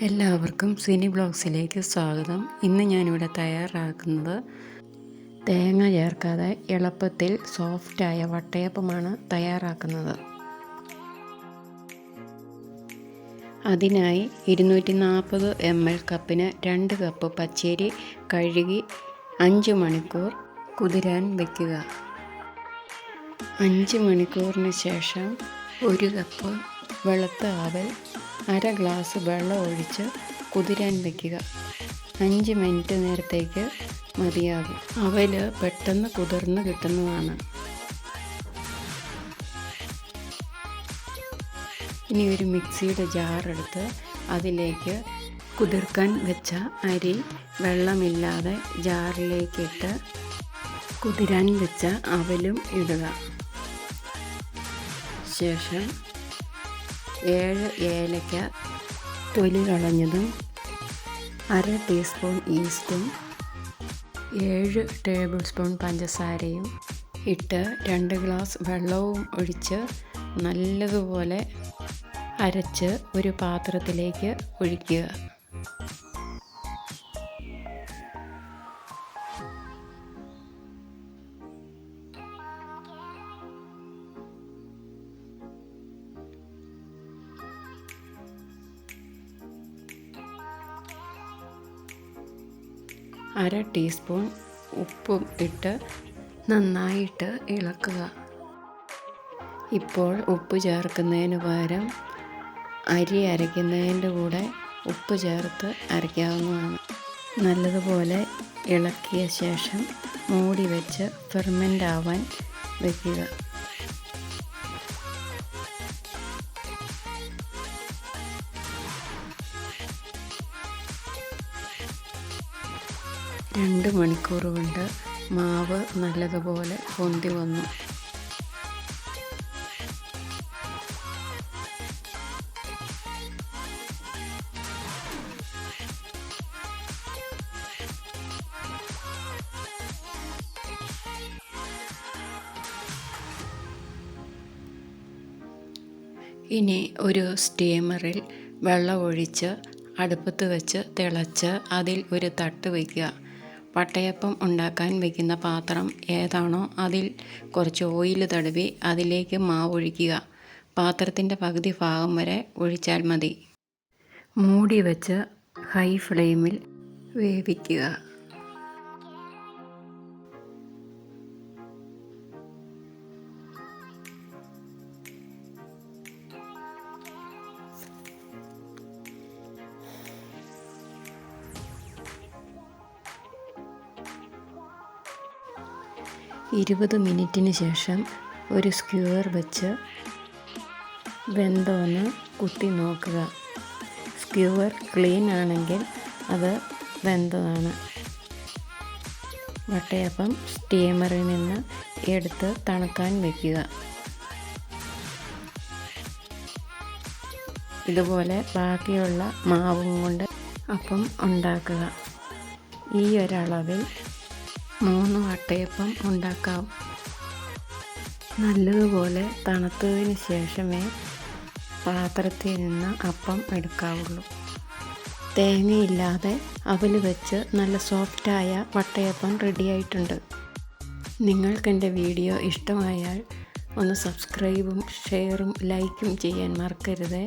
എല്ലാവർക്കും സിനി ബ്ലോഗ്സിലേക്ക് സ്വാഗതം. ഇന്ന് ഞാനിവിടെ തയ്യാറാക്കുന്നത് തേങ്ങ ചേർക്കാതെ എളുപ്പത്തിൽ സോഫ്റ്റായ വട്ടയപ്പമാണ് തയ്യാറാക്കുന്നത്. അതിനായി ഇരുന്നൂറ്റി നാൽപ്പത് എം എൽ കപ്പിന് രണ്ട് കപ്പ് പച്ചരി കഴുകി അഞ്ച് മണിക്കൂർ കുതിരാൻ വയ്ക്കുക അഞ്ച് മണിക്കൂറിന് ശേഷം ഒരു കപ്പ് വെളുത്ത അവൽ അര ഗ്ലാസ് വെള്ളം ഒഴിച്ച് കുതിരാൻ വയ്ക്കുക അഞ്ച് മിനിറ്റ് നേരത്തേക്ക് മതിയാകും. അവൽ പെട്ടെന്ന് കുതിർന്ന് കിട്ടുന്നതാണ്. ഇനി ഒരു മിക്സിയുടെ ജാറെടുത്ത് അതിലേക്ക് കുതിർക്കാൻ വെച്ച അരി വെള്ളമില്ലാതെ ജാറിലേക്കിട്ട് കുതിരാൻ വെച്ച അവലും ഇടുക. ശേഷം ഏഴ് ഏലക്ക തൊലി കളഞ്ഞതും അര ടീസ്പൂൺ ഈസ്റ്റും ഏഴ് ടേബിൾ സ്പൂൺ പഞ്ചസാരയും ഇട്ട് രണ്ട് ഗ്ലാസ് വെള്ളവും ഒഴിച്ച് നല്ലതുപോലെ അരച്ച് ഒരു പാത്രത്തിലേക്ക് ഒഴിക്കുക. അര ടീസ്പൂൺ ഉപ്പും ഇട്ട് നന്നായിട്ട് ഇളക്കുക. ഇപ്പോൾ ഉപ്പ് ചേർക്കുന്നതിന് പകരം അരി അരയ്ക്കുന്നതിന്റെ കൂടെ ഉപ്പ് ചേർത്ത് അരയ്ക്കാവുന്നതാണ്. നല്ലതുപോലെ ഇളക്കിയ ശേഷം മൂടി വെച്ച് ഫെർമെന്റ് ആവാൻ വയ്ക്കുക രണ്ട് മണിക്കൂർ കൊണ്ട് മാവ് നല്ലതുപോലെ പൊന്തി വന്നു. ഇനി ഒരു സ്റ്റീമറിൽ വെള്ളമൊഴിച്ച് അടുപ്പത്ത് വെച്ച് തിളച്ച് അതിൽ ഒരു തട്ട് വയ്ക്കുക വട്ടയപ്പം ഉണ്ടാക്കാൻ വയ്ക്കുന്ന പാത്രം ഏതാണോ അതിൽ കുറച്ച് ഓയിൽ തടവി അതിലേക്ക് മാവ് ഒഴിക്കുക. പാത്രത്തിന്റെ പകുതി ഭാഗം വരെ ഒഴിച്ചാൽ മതി. മൂടി വെച്ച് ഹൈ ഫ്ലെയിമിൽ വേവിക്കുക. ഇരുപത് മിനിറ്റിന് ശേഷം ഒരു സ്ക്യൂവർ വെച്ച് വെന്തോന്ന് കുത്തി നോക്കുക. സ്ക്യൂവർ ക്ലീൻ ആണെങ്കിൽ അത് വെന്തതാണ്. വട്ടയപ്പം സ്റ്റീമറിൽ നിന്ന് എടുത്ത് തണുക്കാൻ വയ്ക്കുക ഇതുപോലെ ബാക്കിയുള്ള മാവും കൊണ്ട് അപ്പം ഉണ്ടാക്കുക. ഈ ഒരളവിൽ മൂന്ന് വട്ടയപ്പം ഉണ്ടാക്കാം. നല്ലതുപോലെ തണുത്തതിന് ശേഷമേ പാത്രത്തിൽ നിന്ന് അപ്പം എടുക്കാവുള്ളൂ. തേങ്ങയില്ലാതെ അവൽ വെച്ച് നല്ല സോഫ്റ്റായ വട്ടയപ്പം റെഡിയായിട്ടുണ്ട്. നിങ്ങൾക്കെന്റെ വീഡിയോ ഇഷ്ടമായാൽ ഒന്ന് സബ്സ്ക്രൈബും ഷെയറും ലൈക്കും ചെയ്യാൻ മറക്കരുതേ.